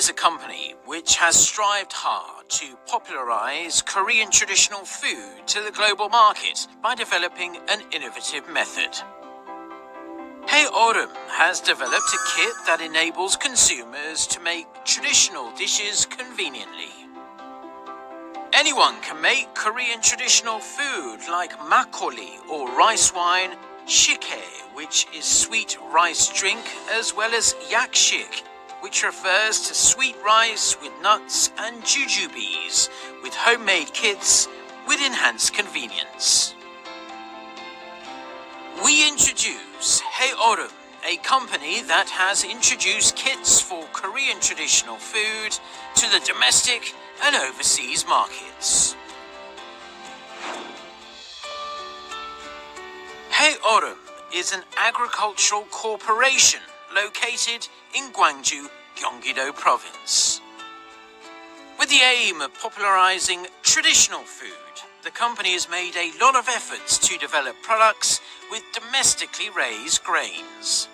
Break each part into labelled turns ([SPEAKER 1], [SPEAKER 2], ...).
[SPEAKER 1] is a company which has strived hard to popularize Korean traditional food to the global market by developing an innovative method. Hey Autumn has developed a kit that enables consumers to make traditional dishes conveniently. Anyone can make Korean traditional food like makgeolli or rice wine, shike, which is sweet rice drink, as well as yakshik, which refers to sweet rice with nuts and jujubes, with homemade kits with enhanced convenience. We introduce Hey Autumn, a company that has introduced kits for Korean traditional food to the domestic and overseas markets. Hey Autumn is an agricultural corporation located in Gwangju, Gyeonggi-do province. With the aim of popularizing traditional food, the company has made a lot of efforts to develop products with domestically raised grains.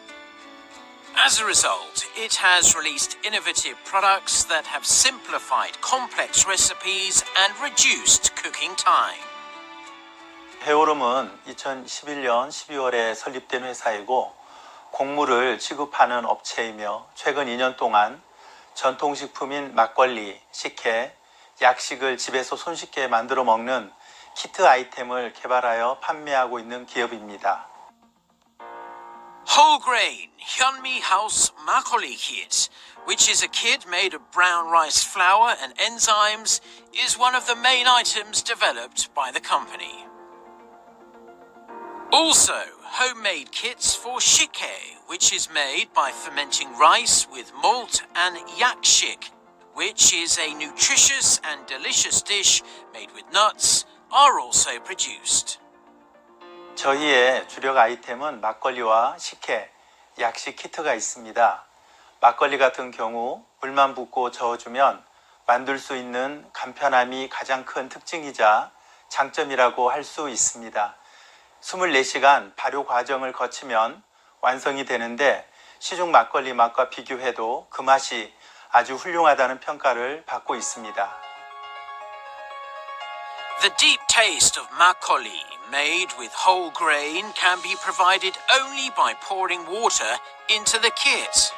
[SPEAKER 1] As a result, it has released innovative products that have simplified complex recipes and reduced cooking time.
[SPEAKER 2] 해오름은 2011년 12월에 설립된 회사이고 곡물을 취급하는 업체이며 최근 2년 동안 전통식품인 막걸리, 식혜, 약식을 집에서 손쉽게 만들어 먹는 키트 아이템을 개발하여 판매하고 있는 기업입니다.
[SPEAKER 1] Whole grain Hyunmi House Makgeolli Kit, which is a kit made of brown rice flour and enzymes, is one of the main items developed by the company. Also, homemade kits for shike, which is made by fermenting rice with malt and yakshik, which is a nutritious and delicious dish made with nuts, are also produced.
[SPEAKER 2] 저희의 주력 아이템은 막걸리와 식혜, 약식 키트가 있습니다. 막걸리 같은 경우 물만 붓고 저어주면 만들 수 있는 간편함이 가장 큰 특징이자 장점이라고 할 수 있습니다. 24시간 발효 과정을 거치면 완성이 되는데 시중 막걸리 맛과 비교해도 그 맛이 아주 훌륭하다는 평가를 받고 있습니다.
[SPEAKER 1] The deep taste of makgeolli, made with whole grain, can be provided only by pouring water into the kit.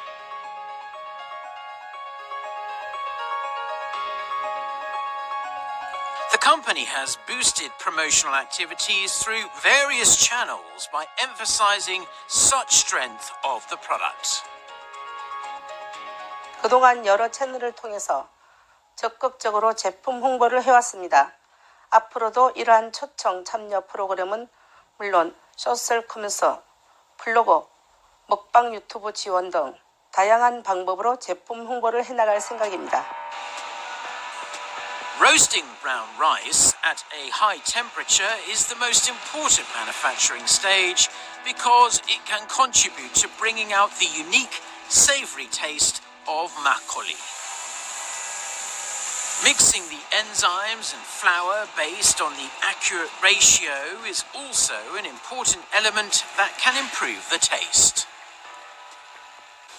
[SPEAKER 1] Company has boosted promotional activities through various channels by emphasizing such strength of the product.
[SPEAKER 3] 그동안 여러 채널을 통해서 적극적으로 제품 홍보를 해왔습니다. 앞으로도 이러한 초청 참여 프로그램은 물론 소셜 커머스, 블로그, 먹방 유튜브 지원 등 다양한 방법으로 제품 홍보를 해나갈 생각입니다.
[SPEAKER 1] Roasting brown rice at a high temperature is the most important manufacturing stage because it can contribute to bringing out the unique, savory taste of makgeolli. Mixing the enzymes and flour based on the accurate ratio is also an important element that can improve the taste.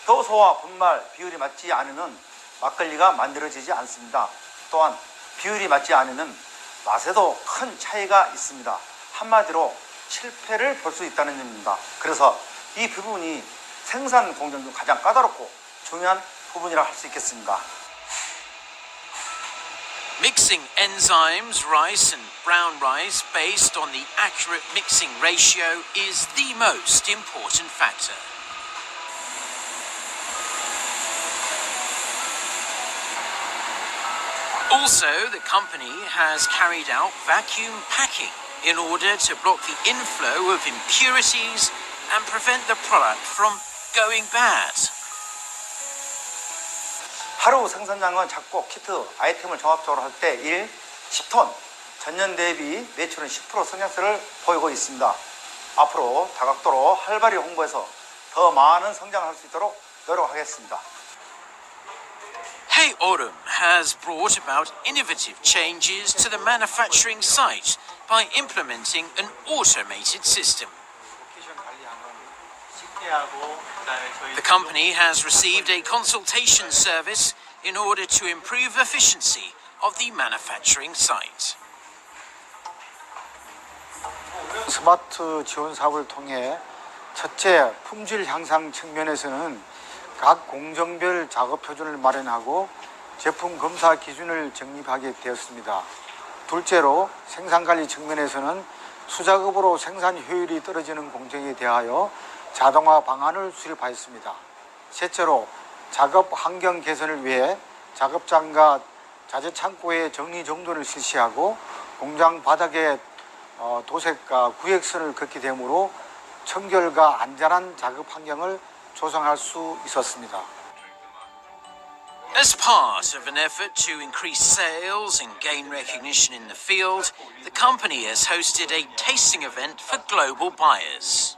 [SPEAKER 4] 효소와 분말 비율이 맞지 않으면 막걸리가 만들어지지 않습니다. 또한 비율이 맞지 않으면 맛에도 큰 차이가 있습니다. 한마디로 실패를 볼 수 있다는 점입니다. 그래서 이 부분이 생산 공정 중 가장 까다롭고 중요한 부분이라 할 수 있겠습니다.
[SPEAKER 1] Mixing enzymes, rice, and brown rice based on the accurate mixing ratio is the most important factor. Also, the company has carried out vacuum packing in order to block the inflow of impurities and prevent the product from going bad.
[SPEAKER 4] 하루 생산량은 작고 키트 아이템을 종합적으로 할 때 1, 10톤 전년 대비 매출은 10% 성장세를 보이고 있습니다. 앞으로 다각도로 활발히 홍보해서 더 많은 성장을 할 수 있도록 노력하겠습니다.
[SPEAKER 1] Hey Autumn has brought about innovative changes to the manufacturing site by implementing an automated system.
[SPEAKER 2] 로케이션 관리하는 식혜하고 그다음에 저희
[SPEAKER 1] The company has received a consultation service in order to improve efficiency of the manufacturing site.
[SPEAKER 5] 스마트 지원 사업을 통해 첫째 품질 향상 측면에서는 각 공정별 작업 표준을 마련하고 제품 검사 기준을 정립하게 되었습니다. 둘째로 생산 관리 측면에서는 수작업으로 생산 효율이 떨어지는 공정에 대하여 자동화 방안을 수립하였습니다. 셋째로 작업 환경 개선을 위해 작업장과 자재 창고의 정리 정돈을 실시하고 공장 바닥에 어, 도색과 구획선을 긋게 되므로 청결과 안전한 작업 환경을 조성할 수 있었습니다.
[SPEAKER 1] As part of an effort to increase sales and gain recognition in the field, the company has hosted a tasting event for global buyers.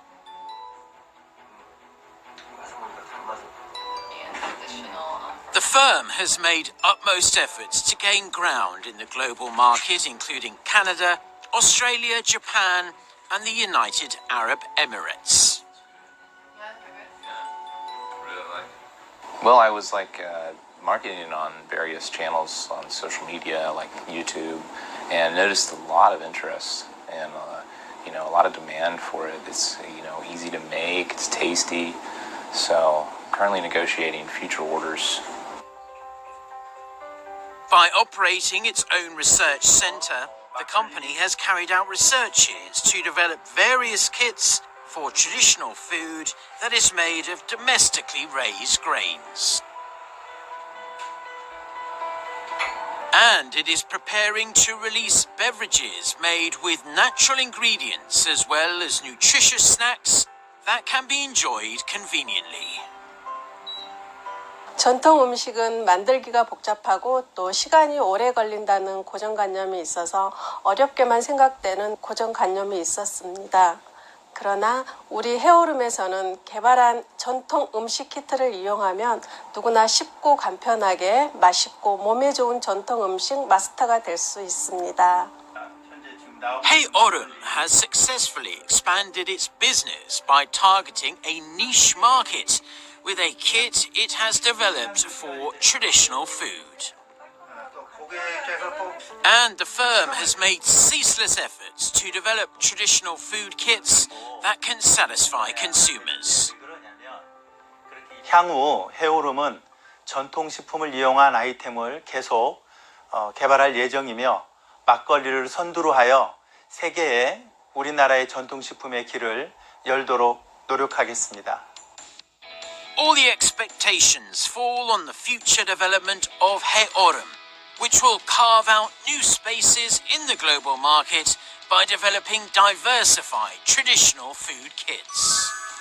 [SPEAKER 1] The firm has made utmost efforts to gain ground in the global market, including Canada, Australia, Japan, and the United Arab Emirates.
[SPEAKER 6] Well, I was like uh, marketing on various channels on social media, like YouTube, and noticed a lot of interest and uh, you know a lot of demand for it. It's you know easy to make, it's tasty. So currently negotiating future orders.
[SPEAKER 1] By operating its own research centre, the company has carried out researches to develop various kits for traditional food that is made of domestically raised grains. And it is preparing to release beverages made with natural ingredients as well as nutritious snacks that can be enjoyed conveniently.
[SPEAKER 3] 전통 음식은 만들기가 복잡하고 또 시간이 오래 걸린다는 고정관념이 있어서 어렵게만 생각되는 고정관념이 있었습니다. 그러나 우리 헤어룸에서는 개발한 전통 음식 키트를 이용하면 누구나 쉽고 간편하게 맛있고 몸에 좋은 전통 음식 마스터가 될 수 있습니다.
[SPEAKER 1] Hey Autumn has successfully expanded its business by targeting a niche market with a kit it has developed for traditional food. And the firm has made ceaseless efforts to develop traditional food kits that can satisfy consumers.
[SPEAKER 2] 향후 해오름은 전통 식품을 이용한 아이템을 계속 어, 개발할 예정이며 막걸리를 선두로 하여 세계에 우리나라의 전통 식품의 길을 열도록 노력하겠습니다.
[SPEAKER 1] All the expectations fall on the future development of He Autumn, which will carve out new spaces in the global market by developing diversified traditional food kits.